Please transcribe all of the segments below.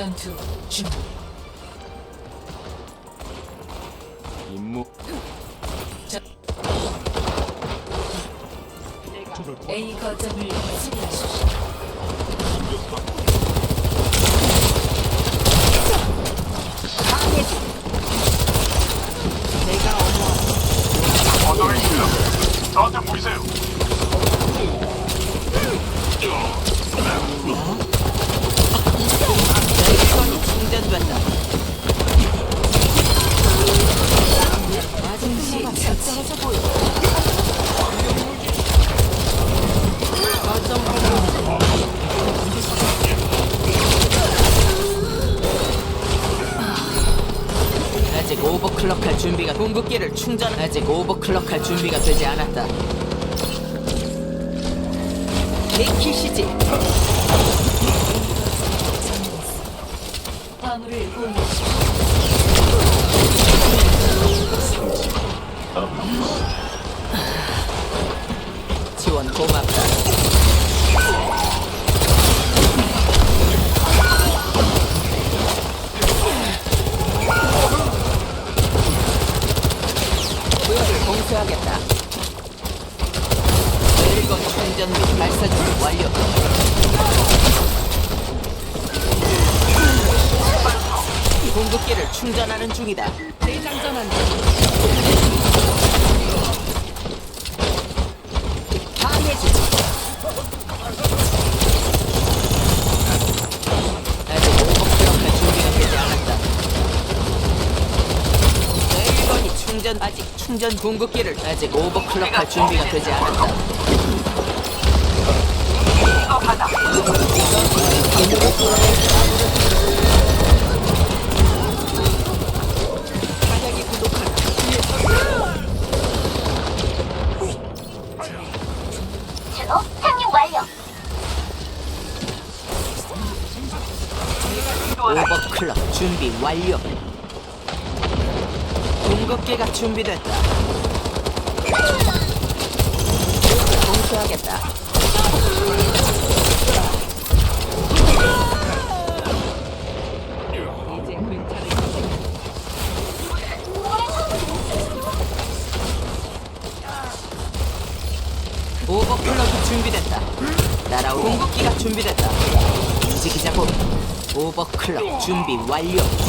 전투 준비. 임무 A 거점을 수비하십시오. 저한테 보이세요. 오버클럭 할 준비가 되지 않았다. 내키시지 화물을 보내십시오. 지원 고맙다. 공급기를 충전하는 중이다. 방해주지. 아직 오버클럭할 준비가 되지 않았다. 내 1번이 충전 아직 충전 궁극기를 아직 오버클럭할 준비가 되지 않았다. 사냥이 준비 완료. 공급기가 준비됐다. 공수하겠다. 오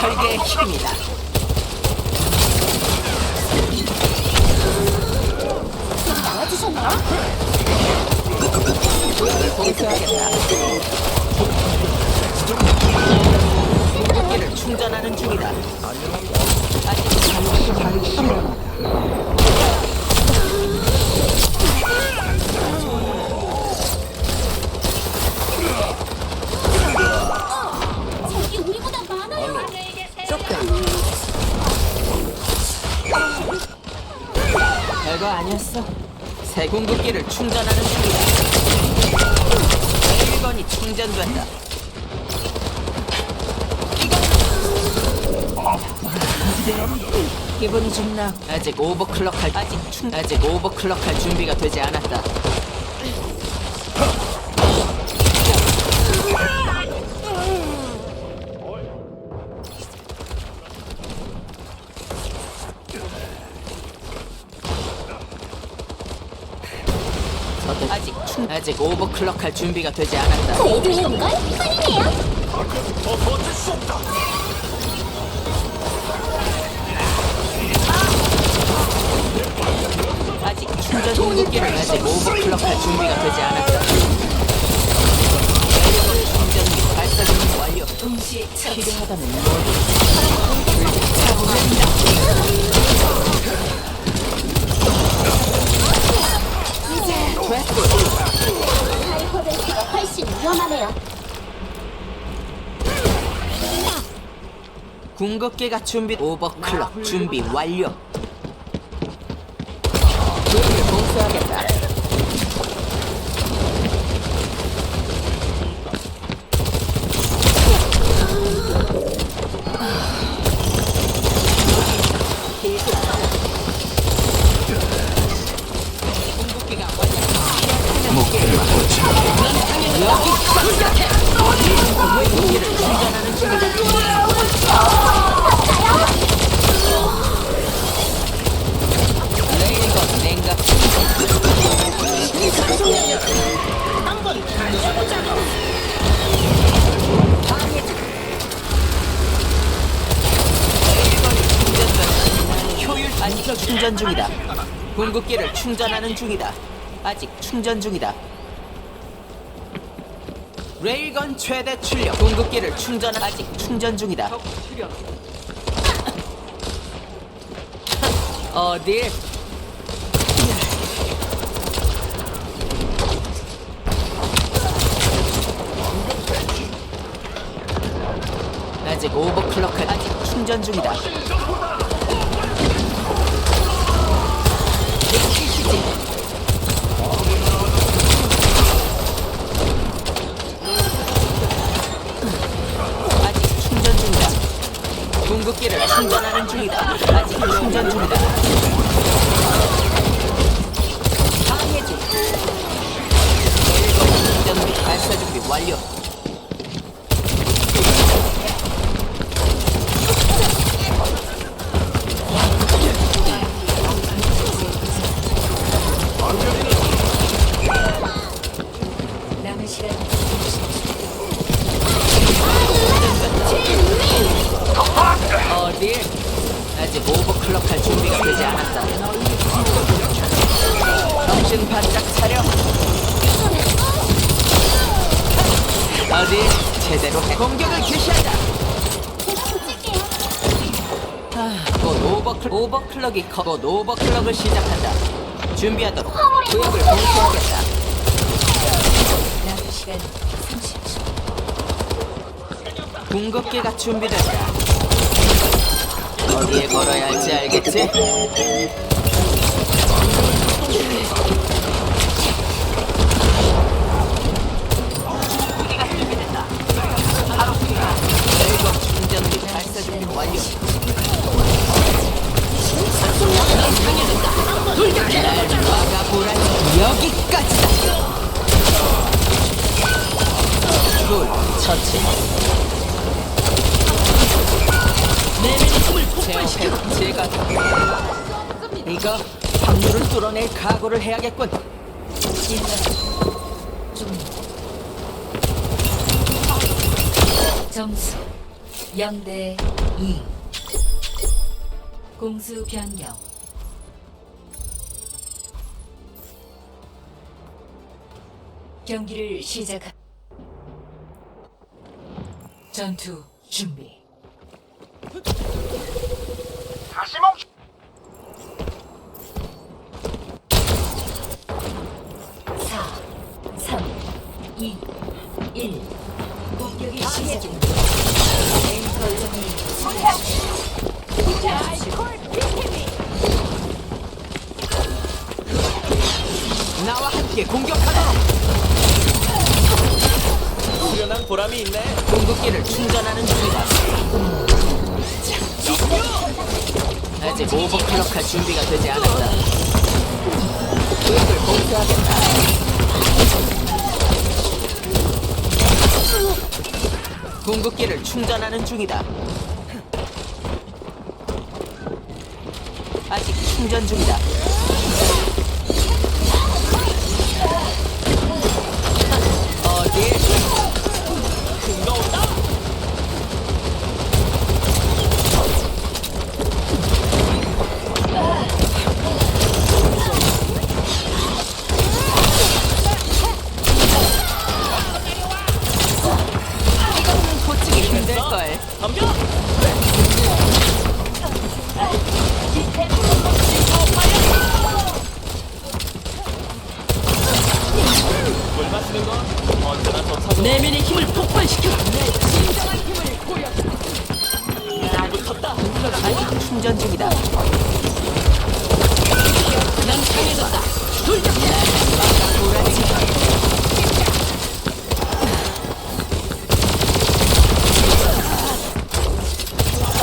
설계의 힘이다. 공격기를 충전하는 중이다. 아직 잠시 가능합니다. 별거 아니었어. 새 공격기를 충전하는 중이다. 1번이 충전된다. 기분이 좀 나. 아직 오버클럭 할 아직 충 아직 오버클럭 할 준비가 되지 않았다. 아직 충 아직 오버클럭 할 준비가 되지 않았다. 저희들이 온걸 환영해요. 더 버틸 수 없다. 아직 충전 공급기를 아직 오버클럭 할 준비가 되지 않았다. 충전 및 발사 준비 완료. 동시 처치. 필요하다면 뭐든. 차오른다. 위험하네요. 궁극기가 준비 오버클럭 준비 완료 충전 중이다. 궁극기를 충전하는 중이다. 아직 충전 중이다. 레일건 최대 출력 궁극기를 충전 아직 충전 중이다. 어디? 아직 오버클럭 아직 충전 중이다. 아직 충전 중이다. 궁극기를 충전하는 중이다. 아직 충전 중이다. 차려. 어디? 제대로 해. 공격을 개시한다. 아, 곧 오버클 오버클럭이 커. 곧 오버클럭을 시작한다. 준비하도록. 구역을 봉쇄하겠다. 남은 시간 30초. 궁극기가 준비된다. 어디에 걸어야 할지 알겠지? 낼 각오를 해야겠군. 점수. 0대 2 공수 변경. 경기를 시작하 전투 준비 다시 멈춰. 4 3 2 1 공격이 시작됩니다 A 거점을 수비하십시오 나와 함께 공격하도록. 수련한 보람이 있네. 궁극기를 충전하는 중이다. 아직 오버클럭할 준비가 되지 않았다. 구역을 봉쇄하겠다. 궁극기를 충전하는 중이다. 아직 충전 중이다. 충전 중이다. 난 강해졌다. 돌격. 도라지.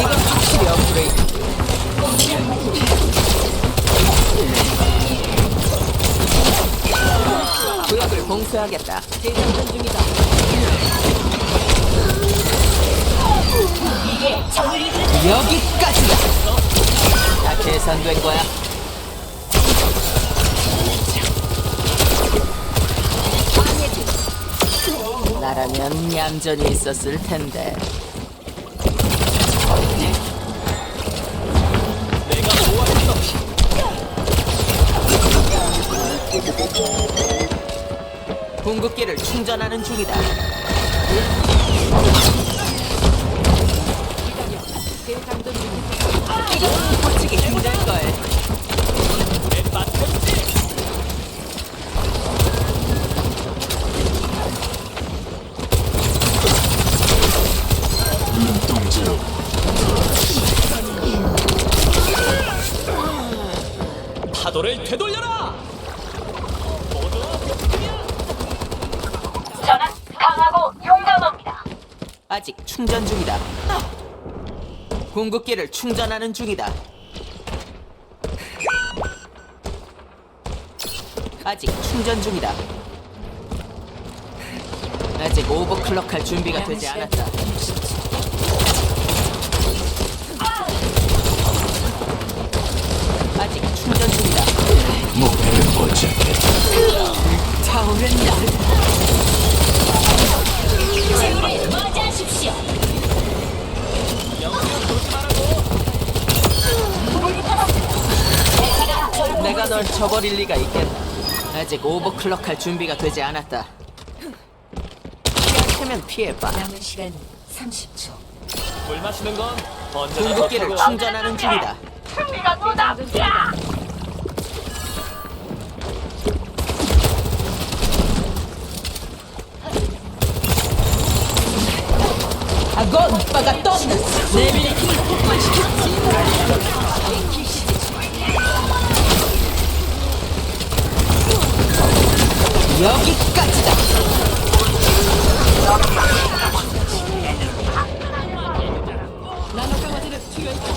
이건 확실히 업그레이드. 구역을 봉쇄하겠다. 재장전 중이다. 다 계산된 거야. 나라면 얌전히 있었을 텐데. 궁극기를 충전하는 중이다. 궁극기를 충전하는 중이다. 아직 충전 중이다. 아직 오버클럭 할 준비가 되지 않았다. 아직 충전 중이다. 목표를 포착했다. 타오른다. 제우를 맞이하십시오. 내가 널 저버릴 리가 있겠나? 아직 오버클럭 할 준비가 되지 않았다. 피할 테면 피해봐. 남은 시간 30초. 물 마시는 건 언제나 궁극기를. 충전하는 중이다. 승리가 눈앞이야. 아건 오빠가 떴다. 내면의 힘을 폭발시켜. 여기까지다. 나노 강화제를 투여했다.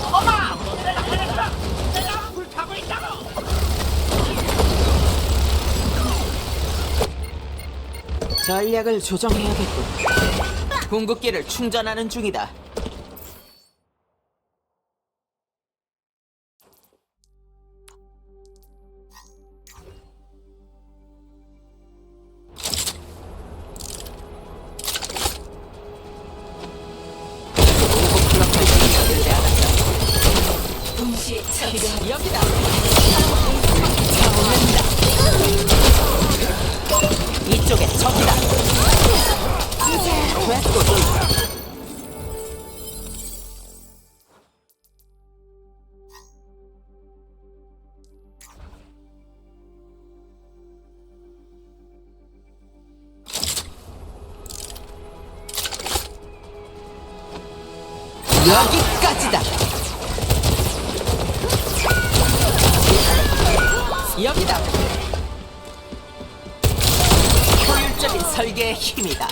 전략을 조정해야겠군. 궁극기를 충전하는 중이다. 설계의 힘이다.